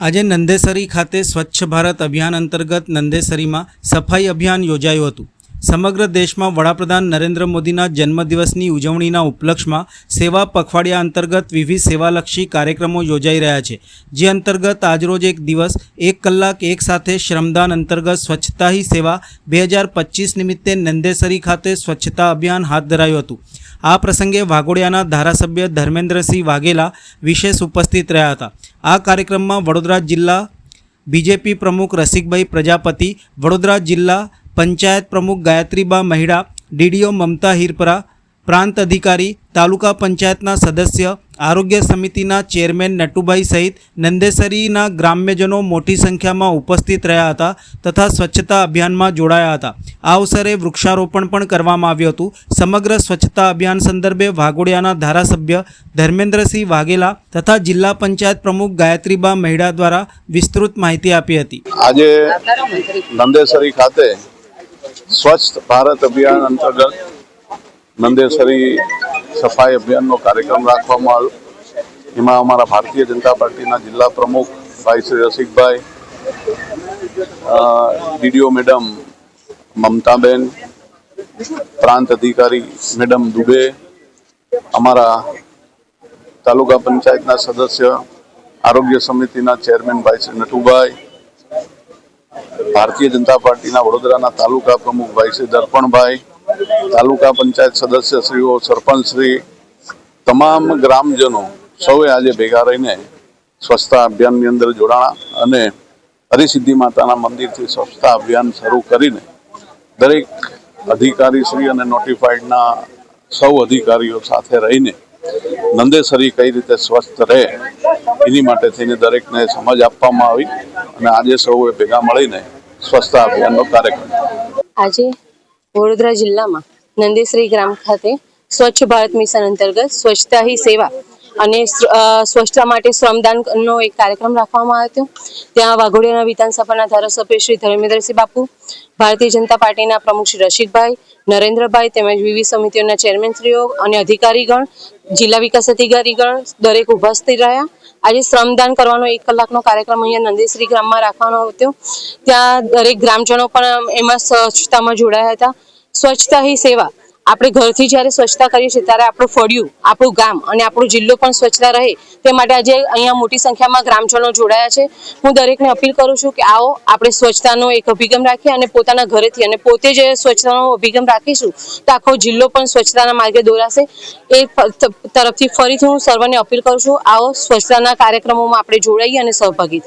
આજે નંદેસરી ખાતે સ્વચ્છ ભારત અભિયાન અંતર્ગત નંદેસરીમાં સફાઈ અભિયાન યોજાયું હતું. સમગ્ર દેશમાં વડાપ્રધાન નરેન્દ્ર મોદીના જન્મદિવસની ઉજવણીના ઉપલક્ષમાં સેવા પખવાડિયા અંતર્ગત વિવિધ સેવાલક્ષી કાર્યક્રમો યોજાઈ રહ્યા છે. જે અંતર્ગત આજરોજ એક દિવસ એક કલાક એક સાથે શ્રમદાન અંતર્ગત સ્વચ્છતા હી સેવા બે હજાર પચીસ નિમિત્તે નંદેસરી ખાતે સ્વચ્છતા અભિયાન હાથ ધરાયું હતું. આ પ્રસંગે વાઘોડિયાના ધારાસભ્ય ધર્મેન્દ્રસિંહ વાઘેલા વિશેષ ઉપસ્થિત રહ્યા હતા. આ કાર્યક્રમમાં વડોદરા જિલ્લા બીજેપી પ્રમુખ રસિકભાઈ પ્રજાપતિ, વડોદરા જિલ્લા પંચાયત પ્રમુખ ગાયત્રીબા મહિડા, ડીડીઓ મમતા હિરપરા, પ્રાંત અધિકારી, તાલુકા પંચાયતના સદસ્ય આરોગ્ય સમિતિના ચેરમેન નટુભાઈ સહિત નંદેસરીના ગ્રામ્યજનો મોટી સંખ્યામાં ઉપસ્થિત રહ્યા હતા તથા સ્વચ્છતા અભિયાનમાં જોડાયા હતા. આ અવસરે વૃક્ષારોપણ પણ કરવામાં આવ્યું હતું. સમગ્ર સ્વચ્છતા અભિયાન સંદર્ભે વાઘોડિયાના ધારાસભ્ય ધર્મેન્દ્રસિંહ વાઘેલા તથા જિલ્લા પંચાયત પ્રમુખ ગાયત્રીબા મહિડા દ્વારા વિસ્તૃત માહિતી આપી હતી. આજે નંદેસરી ખાતે સ્વચ્છ ભારત અભિયાન અંતર્ગત નંદેસરી સફાઈ અભિયાનનો કાર્યક્રમ રાખવામાં આવ્યો. એમાં અમારા ભારતીય જનતા પાર્ટીના જિલ્લા પ્રમુખ ભાઈ શ્રી રસિકભાઈ ડીડીઓ મેડમ મમતાબેન, પ્રાંત અધિકારી મેડમ દુબે, અમારા તાલુકા પંચાયતના સદસ્ય, આરોગ્ય સમિતિના ચેરમેન ભાઈ શ્રી નટુભાઈ, ભારતીય જનતા પાર્ટીના વડોદરાના તાલુકા પ્રમુખ ભાઈ શ્રી દર્પણભાઈ તાલુકા પંચાયત સદસ્ય શ્રીઓ સરપંચ શ્રી તમામ ગ્રામજનો સૌએ આજે ભેગા રહીને સ્વચ્છતા અભિયાનની અંદર જોડાણા અને હરિસિદ્ધિ માતાના મંદિરથી સ્વચ્છતા અભિયાન શરૂ કરીને દરેક અધિકારી શ્રી અને નોટિફાઈડના સૌ અધિકારીઓ સાથે રહીને નંદેસરી કઈ રીતે સ્વસ્થ રહે એની માટે થઈને દરેકને સમજ આપવામાં આવી અને આજે સૌએ ભેગા મળીને સ્વચ્છતા અભિયાનનો કાર્યક્રમ. આજે વડોદરા જિલ્લામાં નંદેશ્રી ગ્રામ ખાતે સ્વચ્છ ભારત મિશન અંતર્ગત સ્વચ્છતા હી સેવા અને સ્વચ્છતા માટે શ્રમદાનનો એક કાર્યક્રમ રાખવામાં આવ્યો ત્યાં વાઘોડિયાના વિધાનસભાના ધારાસભ્ય શ્રી ધર્મેન્દ્રસિંહ બાપુ, ભારતીય જનતા પાર્ટીના પ્રમુખ શ્રી રશિકભાઈ નરેન્દ્રભાઈ તેમજ વિવિધ સમિતિઓના ચેરમેનશ્રીઓ અને અધિકારીગણ, જિલ્લા વિકાસ અધિકારીગણ દરેક ઉપસ્થિત રહ્યા. આજે શ્રમદાન કરવાનો એક કલાકનો કાર્યક્રમ અહીંયા નંદેશ્રી ગ્રામમાં રાખવાનો હતો. ત્યાં દરેક ગ્રામજનો પણ એમાં સ્વચ્છતામાં જોડાયા હતા. સ્વચ્છતા હી સેવા આપણે ઘરથી જ્યારે સ્વચ્છતા કરીએ છીએ ત્યારે આપણું ફળિયું, આપણું ગામ અને આપણો જિલ્લો પણ સ્વચ્છતા રહે તે માટે આજે અહીંયા મોટી સંખ્યામાં ગ્રામજનો જોડાયા છે. હું દરેકને અપીલ કરું છું કે આવો આપણે સ્વચ્છતાનો એક અભિગમ રાખીએ અને પોતાના ઘરેથી અને પોતે જે સ્વચ્છતાનો અભિગમ રાખીશું તો આખો જિલ્લો પણ સ્વચ્છતાના માર્ગે દોરાશે. એ તરફથી ફરીથી હું સર્વને અપીલ કરું છું, આવો સ્વચ્છતાના કાર્યક્રમોમાં આપણે જોડાઈએ અને સહભાગી થઈએ.